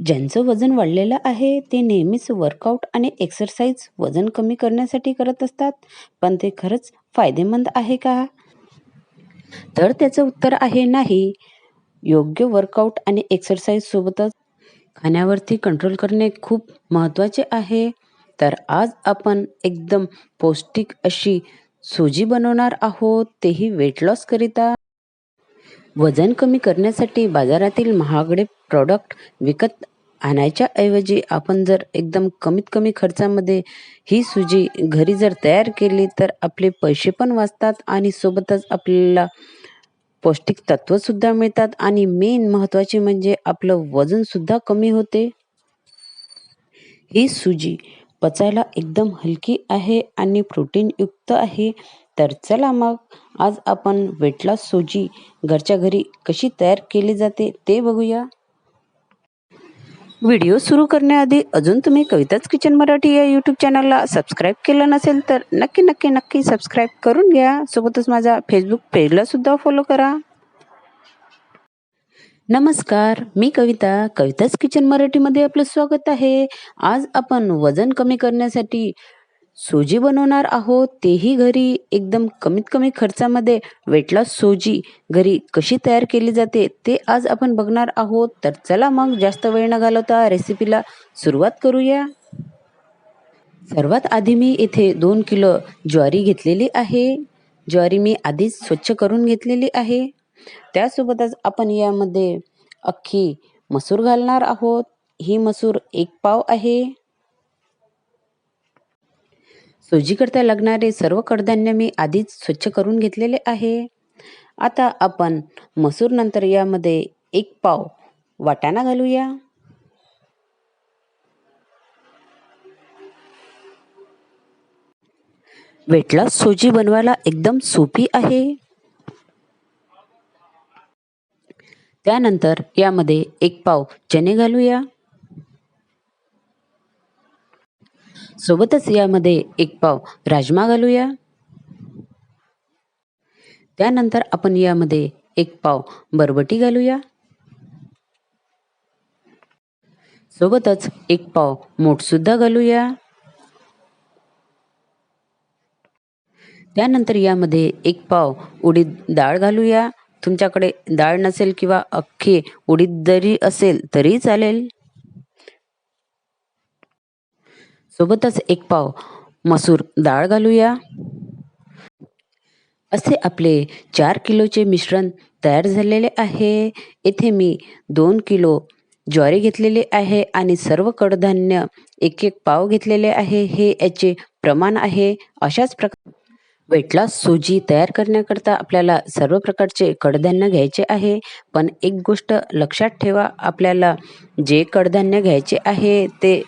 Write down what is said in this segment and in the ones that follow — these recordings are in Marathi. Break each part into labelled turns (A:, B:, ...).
A: ज्यांचं वजन वाढलेलं आहे ते नेहमीच वर्कआउट आणि एक्सरसाइज वजन कमी करण्यासाठी करत असतात. पण ते खरंच फायदेमंद आहे का? तर त्याचं उत्तर आहे नाही. योग्य वर्कआउट आणि एक्सरसाइज सोबतच खाण्यावरती कंट्रोल करणे खूप महत्त्वाचे आहे. तर आज आपण एकदम पौष्टिक अशी सुजी बनवणार आहोत. तेही वेट लॉस करिता. वजन कमी करण्यासाठी बाजारातील महागडे प्रॉडक्ट विकत आणायच्या ऐवजी आपण जर एकदम कमीत कमी खर्चामध्ये ही सुजी घरी जर तयार केली तर आपले पैसे पण वाचतात आणि सोबतच आपल्याला पौष्टिक तत्वसुद्धा मिळतात. आणि मेन महत्त्वाचे म्हणजे आपलं वजनसुद्धा कमी होते. ही सुजी पचायला एकदम हलकी आहे आणि प्रोटीनयुक्त आहे. तर चला मग आज आपण वेटला सुजी घरच्या घरी कशी तयार केली जाते ते बघूया. व्हिडिओ सुरू करण्याआधी अजून तुम्ही कविताच किचन मराठी या यूट्यूब चॅनलला सबस्क्राईब केलं नसेल तर नक्की नक्की नक्की सबस्क्राईब करून घ्या. सोबतच माझा फेसबुक पेजला सुद्धा फॉलो करा. नमस्कार मी कविता. कविताच किचन मराठीमध्ये आपलं स्वागत आहे. आज आपण वजन कमी करण्यासाठी सोजी बनवणार आहोत तेही घरी एकदम कमीत कमी खर्चामध्ये वेट सोजी घरी कशी तयार केली जाते ते आज आपण बघणार आहोत. तर चला मग जास्त वेळ न घालवता रेसिपीला सुरुवात करूया. सर्वात आधी मी इथे दोन किलो ज्वारी घेतलेली आहे. ज्वारी मी आधीच स्वच्छ करून घेतलेली आहे. त्यासोबतच आपण यामध्ये अख्खी मसूर घालणार आहोत. ही मसूर एक पाव आहे. सोजीकरता लागणारे सर्व कडधान्य मी आधीच स्वच्छ करून घेतलेले आहे. आता आपण मसूर नंतर यामध्ये एक पाव वाटाणा घालूया. वेटला सोजी बनवायला एकदम सोपी आहे. त्यानंतर यामध्ये एक पाव चणे घालूया. सोबतच यामध्ये एक पाव राजमा घालूया. त्यानंतर आपण यामध्ये एक पाव बरबटी घालूया. सोबतच एक पाव मोठसुद्धा घालूया. त्यानंतर यामध्ये एक पाव उडीद डाळ घालूया. तुमच्याकडे डाळ नसेल किंवा अख्खे उडीद जरी असेल तरी चालेल. सोबतच एक पाव मसूर डाळ घालूया. असे आपले चार किलोचे मिश्रण तयार झालेले आहे. येथे मी दोन किलो ज्वारी घेतलेले आहे आणि सर्व कडधान्य एक एक पाव घेतलेले आहे. हे याचे प्रमाण आहे. अशाच प्रकार वेट लॉस सुजी तयार करण्याकरता आपल्याला सर्व प्रकारचे कडधान्य घ्यायचे आहे. पण एक गोष्ट लक्षात ठेवा आपल्याला जे कडधान्य घ्यायचे आहे ते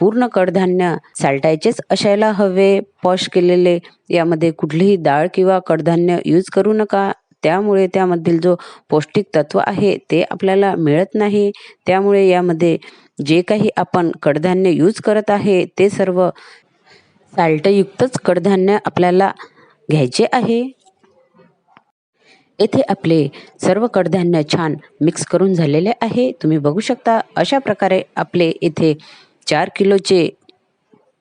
A: पूर्ण कडधान्य साल्टायचेच असायला हवे. पॉश केलेले यामध्ये कुठलीही डाळ किंवा कडधान्य यूज करू नका. त्यामुळे त्यामधील जो पौष्टिक तत्व आहे ते आपल्याला मिळत नाही. त्यामुळे यामध्ये जे काही आपण कडधान्य यूज करत आहे ते सर्व साल्टयुक्तच कडधान्य आपल्याला घ्यायचे आहे. येथे आपले सर्व कडधान्य छान मिक्स करून झालेले आहे. तुम्ही बघू शकता अशा प्रकारे आपले येथे चार किलोचे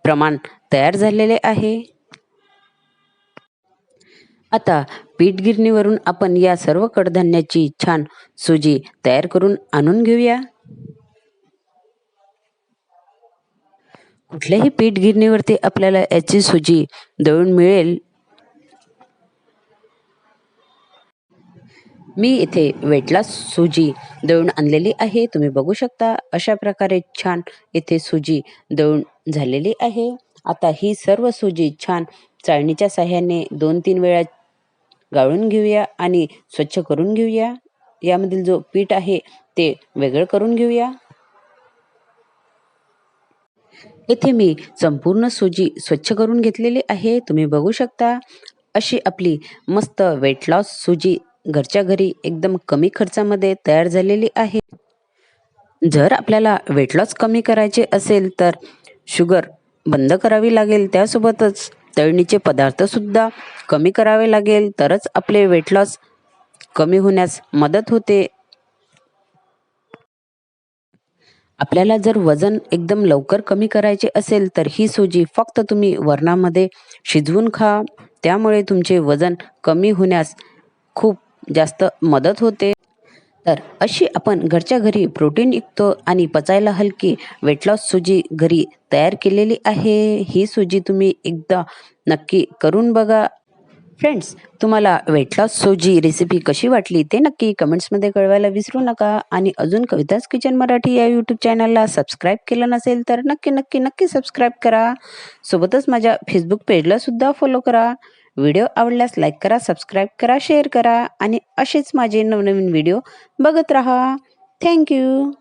A: प्रमाण तयार झालेले आहे. आता पीठ गिरणीवरून आपण या सर्व कडधान्याची छान सुजी तयार करून आणून घेऊया. कुठल्याही पीठ गिरणीवरती आपल्याला याची सुजी दळून मिळेल मी इथे वेटला सुजी दळून आणलेली आहे. तुम्ही बघू शकता अशा प्रकारे छान इथे सुजी दळून झालेली आहे. आता ही सर्व सुजी छान चाळणीच्या साह्याने दोन तीन वेळा गाळून घेऊया आणि स्वच्छ करून घेऊया. यामधील जो पीठ आहे ते वेगळं करून घेऊया. येथे मी संपूर्ण सुजी स्वच्छ करून घेतलेली आहे. तुम्ही बघू शकता अशी आपली मस्त वेट लॉस सुजी घरच्या घरी एकदम कमी खर्चामध्ये तयार झालेली आहे. जर आपल्याला वेट लॉस कमी करायचे असेल तर शुगर बंद करावी लागेल त्यासोबतच तळणीचे पदार्थसुद्धा कमी करावे लागेल तरच आपले वेट लॉस कमी होण्यास मदत होते. आपल्याला जर वजन एकदम लवकर कमी करायचे असेल तर ही सूजी फक्त तुम्ही वरणामध्ये शिजवून खा. त्यामुळे तुमचे वजन कमी होण्यास खूप जास्त मदत होते. तर अशी आपण घरच्या घरी प्रोटीनयुक्त आणि पचायला हलकी वेट लॉस सुजी घरी तयार केलेली आहे. ही सुजी तुम्ही एकदा नक्की करून बघा. फ्रेंड्स तुम्हाला वेट लॉस सोजी रेसिपी कशी वाटली ते नक्की कमेंट्समध्ये कळवायला विसरू नका. आणि अजून कविताच किचन मराठी या यूट्यूब चॅनलला सबस्क्राईब केलं नसेल तर नक्की नक्की नक्की सबस्क्राईब करा. सोबतच माझ्या फेसबुक पेजला सुद्धा फॉलो करा. व्हिडिओ आवडल्यास लाईक करा सबस्क्राईब करा शेअर करा आणि असेच माझे नवनवीन व्हिडिओ बघत राहा. थँक्यू.